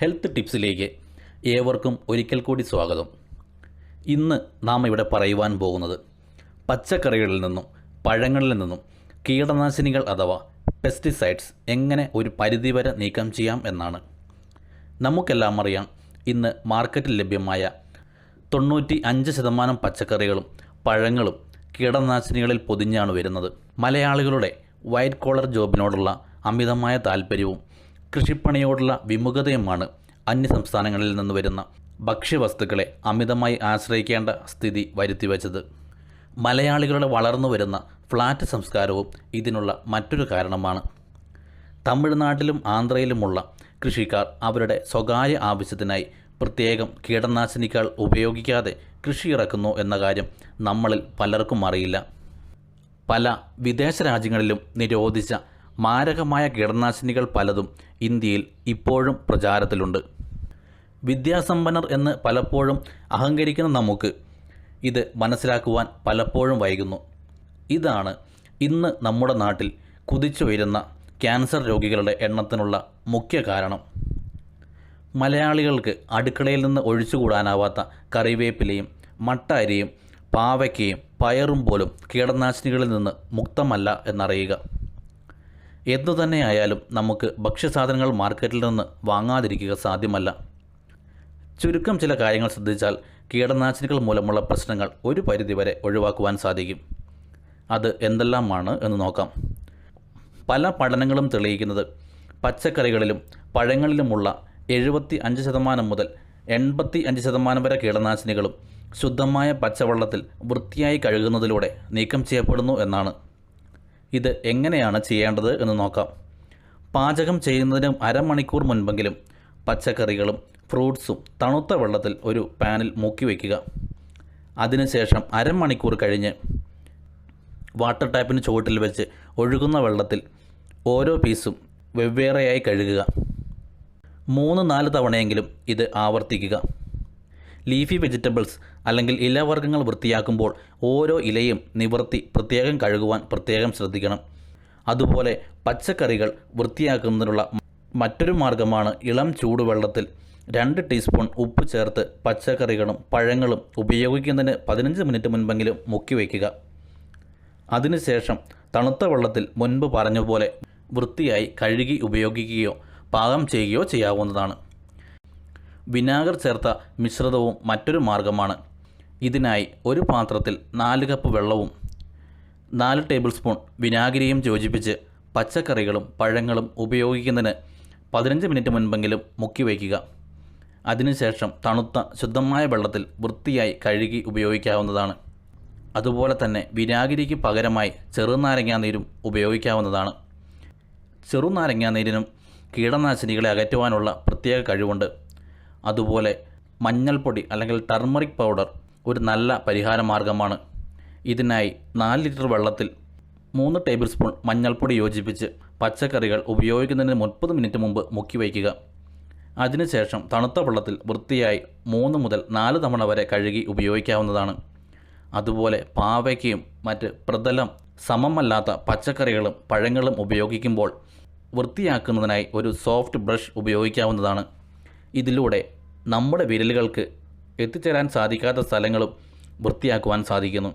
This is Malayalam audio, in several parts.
ഹെൽത്ത് ടിപ്സിലേക്ക് ഏവർക്കും ഒരിക്കൽ കൂടി സ്വാഗതം. ഇന്ന് നാം ഇവിടെ പറയുവാൻ പോകുന്നത് പച്ചക്കറികളിൽ നിന്നും പഴങ്ങളിൽ നിന്നും കീടനാശിനികൾ അഥവാ പെസ്റ്റിസൈഡ്സ് എങ്ങനെ ഒരു പരിധിവരെ നീക്കം ചെയ്യാം എന്നാണ്. നമുക്കെല്ലാം അറിയാം ഇന്ന് മാർക്കറ്റിൽ ലഭ്യമായ തൊണ്ണൂറ്റി അഞ്ച് ശതമാനം പച്ചക്കറികളും പഴങ്ങളും കീടനാശിനികളിൽ പൊതിഞ്ഞാണ് വരുന്നത്. മലയാളികളുടെ വൈറ്റ് കോളർ ജോബിനോടുള്ള അമിതമായ താല്പര്യവും കൃഷിപ്പണിയോടുള്ള വിമുഖതയുമാണ് അന്യസംസ്ഥാനങ്ങളിൽ നിന്ന് വരുന്ന ഭക്ഷ്യവസ്തുക്കളെ അമിതമായി ആശ്രയിക്കേണ്ട സ്ഥിതി വരുത്തിവെച്ചത്. മലയാളികളുടെ വളർന്നു വരുന്ന ഫ്ലാറ്റ് സംസ്കാരവും ഇതിനുള്ള മറ്റൊരു കാരണമാണ്. തമിഴ്നാട്ടിലും ആന്ധ്രയിലുമുള്ള കൃഷിക്കാർ അവരുടെ സ്വകാര്യ ആവശ്യത്തിനായി പ്രത്യേകം കീടനാശിനികൾ ഉപയോഗിക്കാതെ കൃഷി ഇറക്കുന്നു എന്ന കാര്യം നമ്മളിൽ പലർക്കും അറിയില്ല. പല വിദേശ രാജ്യങ്ങളിലും നിരോധിച്ച മാരകമായ കീടനാശിനികൾ പലതും ഇന്ത്യയിൽ ഇപ്പോഴും പ്രചാരത്തിലുണ്ട്. വിദ്യാസമ്പന്നർ എന്ന് പലപ്പോഴും അഹങ്കരിക്കുന്ന നമുക്ക് ഇത് മനസ്സിലാക്കുവാൻ പലപ്പോഴും വൈകുന്നു. ഇതാണ് ഇന്ന് നമ്മുടെ നാട്ടിൽ കുതിച്ചുയരുന്ന ക്യാൻസർ രോഗികളുടെ എണ്ണത്തിനുള്ള മുഖ്യ കാരണം. മലയാളികൾക്ക് അടുക്കളയിൽ നിന്ന് ഒഴിച്ചുകൂടാനാവാത്ത കറിവേപ്പിലയും മട്ട അരിയും പാവയ്ക്കയും പയറും പോലും കീടനാശിനികളിൽ നിന്ന് മുക്തമല്ല എന്നറിയുക. എന്തു തന്നെയായാലും നമുക്ക് ഭക്ഷ്യസാധനങ്ങൾ മാർക്കറ്റിൽ നിന്ന് വാങ്ങാതിരിക്കുക സാധ്യമല്ല. ചുരുക്കം ചില കാര്യങ്ങൾ ശ്രദ്ധിച്ചാൽ കീടനാശിനികൾ മൂലമുള്ള പ്രശ്നങ്ങൾ ഒരു പരിധിവരെ ഒഴിവാക്കുവാൻ സാധിക്കും. അത് എന്തെല്ലാമാണ് എന്ന് നോക്കാം. പല പഠനങ്ങളും തെളിയിക്കുന്നത് പച്ചക്കറികളിലും പഴങ്ങളിലുമുള്ള എഴുപത്തി അഞ്ച് ശതമാനം മുതൽ എൺപത്തി അഞ്ച് ശതമാനം വരെ കീടനാശിനികളും ശുദ്ധമായ പച്ചവെള്ളത്തിൽ വൃത്തിയായി കഴുകുന്നതിലൂടെ നീക്കം ചെയ്യപ്പെടുന്നു എന്നാണ്. ഇത് എങ്ങനെയാണ് ചെയ്യേണ്ടത് എന്ന് നോക്കാം. പാചകം ചെയ്യുന്നതിന് അരമണിക്കൂർ മുൻപെങ്കിലും പച്ചക്കറികളും ഫ്രൂട്ട്സും തണുത്ത വെള്ളത്തിൽ ഒരു പാനിൽ മുക്കി വയ്ക്കുക അതിനുശേഷം അരമണിക്കൂർ കഴിഞ്ഞ് വാട്ടർ ടാപ്പിന് ചുവട്ടിൽ വെച്ച് ഒഴുകുന്ന വെള്ളത്തിൽ ഓരോ പീസും വെവ്വേറെയായി കഴുകുക. മൂന്ന് നാല് തവണയെങ്കിലും ഇത് ആവർത്തിക്കുക. ലീഫി വെജിറ്റബിൾസ് അല്ലെങ്കിൽ ഇലവർഗങ്ങൾ വൃത്തിയാക്കുമ്പോൾ ഓരോ ഇലയും നിവർത്തി പ്രത്യേകം കഴുകുവാൻ പ്രത്യേകം ശ്രദ്ധിക്കണം. അതുപോലെ പച്ചക്കറികൾ വൃത്തിയാക്കുന്നതിനുള്ള മറ്റൊരു മാർഗമാണ് ഇളം ചൂടുവെള്ളത്തിൽ രണ്ട് ടീസ്പൂൺ ഉപ്പ് ചേർത്ത് പച്ചക്കറികളും പഴങ്ങളും ഉപയോഗിക്കുന്നതിന് പതിനഞ്ച് മിനിറ്റ് മുൻപെങ്കിലും മുക്കി വയ്ക്കുക. അതിനുശേഷം തണുത്ത വെള്ളത്തിൽ മുൻപ് പറഞ്ഞ പോലെ വൃത്തിയായി കഴുകി ഉപയോഗിക്കുകയോ പാകം ചെയ്യുകയോ ചെയ്യാവുന്നതാണ്. വിനാഗർ ചേർത്ത മിശ്രിതവും മറ്റൊരു മാർഗമാണ്. ഇതിനായി ഒരു പാത്രത്തിൽ നാല് കപ്പ് വെള്ളവും നാല് ടേബിൾ സ്പൂൺ വിനാഗിരിയും യോജിപ്പിച്ച് പച്ചക്കറികളും പഴങ്ങളും ഉപയോഗിക്കുന്നതിന് പതിനഞ്ച് മിനിറ്റ് മുൻപെങ്കിലും മുക്കി വയ്ക്കുക. അതിനുശേഷം തണുത്ത ശുദ്ധമായ വെള്ളത്തിൽ വൃത്തിയായി കഴുകി ഉപയോഗിക്കാവുന്നതാണ്. അതുപോലെ തന്നെ വിനാഗിരിക്ക് പകരമായി ചെറുനാരങ്ങാനീരും ഉപയോഗിക്കാവുന്നതാണ്. ചെറുനാരങ്ങാനീരിനും കീടനാശിനികളെ അകറ്റുവാനുള്ള പ്രത്യേക കഴിവുണ്ട്. അതുപോലെ മഞ്ഞൾപ്പൊടി അല്ലെങ്കിൽ ടർമറിക് പൗഡർ ഒരു നല്ല പരിഹാര മാർഗമാണ് ഇതിനായി നാല് ലിറ്റർ വെള്ളത്തിൽ മൂന്ന് ടേബിൾ സ്പൂൺ മഞ്ഞൾപ്പൊടി യോജിപ്പിച്ച് പച്ചക്കറികൾ ഉപയോഗിക്കുന്നതിന് മുപ്പത് മിനിറ്റ് മുമ്പ് മുക്കി വയ്ക്കുക. അതിനുശേഷം തണുത്ത വെള്ളത്തിൽ വൃത്തിയായി മൂന്ന് മുതൽ നാല് തവണ വരെ കഴുകി ഉപയോഗിക്കാവുന്നതാണ്. അതുപോലെ പാവയ്ക്കയും മറ്റ് പ്രതലം സമമല്ലാത്ത പച്ചക്കറികളും പഴങ്ങളും ഉപയോഗിക്കുമ്പോൾ വൃത്തിയാക്കുന്നതിനായി ഒരു സോഫ്റ്റ് ബ്രഷ് ഉപയോഗിക്കാവുന്നതാണ്. ഇതിലൂടെ നമ്മുടെ വിരലുകൾക്ക് എത്തിച്ചേരാൻ സാധിക്കാത്ത സ്ഥലങ്ങളും വൃത്തിയാക്കുവാൻ സാധിക്കുന്നു.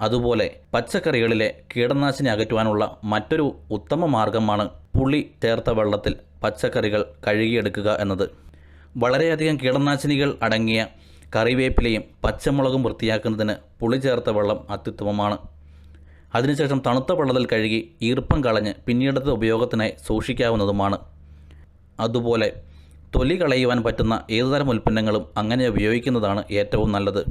അതുപോലെ പച്ചക്കറികളിലെ കീടനാശിനി അകറ്റുവാനുള്ള മറ്റൊരു ഉത്തമ മാർഗമാണ് പുളി ചേർത്ത വെള്ളത്തിൽ പച്ചക്കറികൾ കഴുകിയെടുക്കുക എന്നത്. വളരെയധികം കീടനാശിനികൾ അടങ്ങിയ കറിവേപ്പിലയും പച്ചമുളകും വൃത്തിയാക്കുന്നതിന് പുളി ചേർത്ത വെള്ളം അത്യുത്തമമാണ്. അതിനുശേഷം തണുത്ത വെള്ളത്തിൽ കഴുകി ഈർപ്പം കളഞ്ഞ് പിന്നീടത്തെ ഉപയോഗത്തിനായി സൂക്ഷിക്കാവുന്നതുമാണ്. അതുപോലെ തൊലി കളയുവാൻ പറ്റുന്ന ഏതുതരം ഉൽപ്പന്നങ്ങളും അങ്ങനെ ഉപയോഗിക്കുന്നതാണ് ഏറ്റവും നല്ലത്.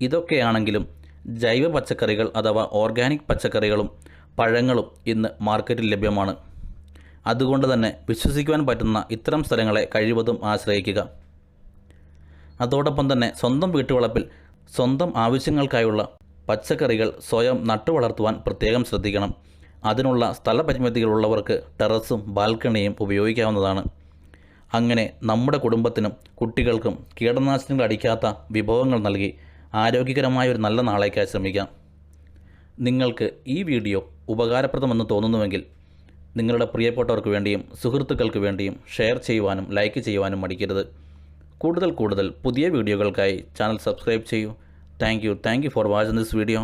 ഇതൊക്കെയാണെങ്കിലും ജൈവ പച്ചക്കറികൾ അഥവാ ഓർഗാനിക് പച്ചക്കറികളും പഴങ്ങളും ഇന്ന് മാർക്കറ്റിൽ ലഭ്യമാണ്. അതുകൊണ്ട് തന്നെ വിശ്വസിക്കുവാൻ പറ്റുന്ന ഇത്തരം സ്ഥലങ്ങളെ കഴിവതും ആശ്രയിക്കുക. അതോടൊപ്പം തന്നെ സ്വന്തം വീട്ടുവളപ്പിൽ സ്വന്തം ആവശ്യങ്ങൾക്കായുള്ള പച്ചക്കറികൾ സ്വയം നട്ടുവളർത്തുവാൻ പ്രത്യേകം ശ്രദ്ധിക്കണം. അതിനുള്ള സ്ഥലപരിമിതികളുള്ളവർക്ക് ടെറസും ബാൽക്കണിയും ഉപയോഗിക്കാവുന്നതാണ്. അങ്ങനെ നമ്മുടെ കുടുംബത്തിനും കുട്ടികൾക്കും കീടനാശിനികൾ അടിക്കാത്ത വിഭവങ്ങൾ നൽകി ആരോഗ്യകരമായ ഒരു നല്ല നാളേക്കായി ശ്രമിക്കാം. നിങ്ങൾക്ക് ഈ വീഡിയോ ഉപകാരപ്രദമെന്ന് തോന്നുന്നുവെങ്കിൽ നിങ്ങളുടെ പ്രിയപ്പെട്ടവർക്ക് വേണ്ടിയും സുഹൃത്തുക്കൾക്ക് വേണ്ടിയും ഷെയർ ചെയ്യുവാനും ലൈക്ക് ചെയ്യുവാനും മടിക്കരുത്. കൂടുതൽ കൂടുതൽ പുതിയ വീഡിയോകൾക്കായി ചാനൽ സബ്സ്ക്രൈബ് ചെയ്യൂ. Thank you. Thank you for watching this video.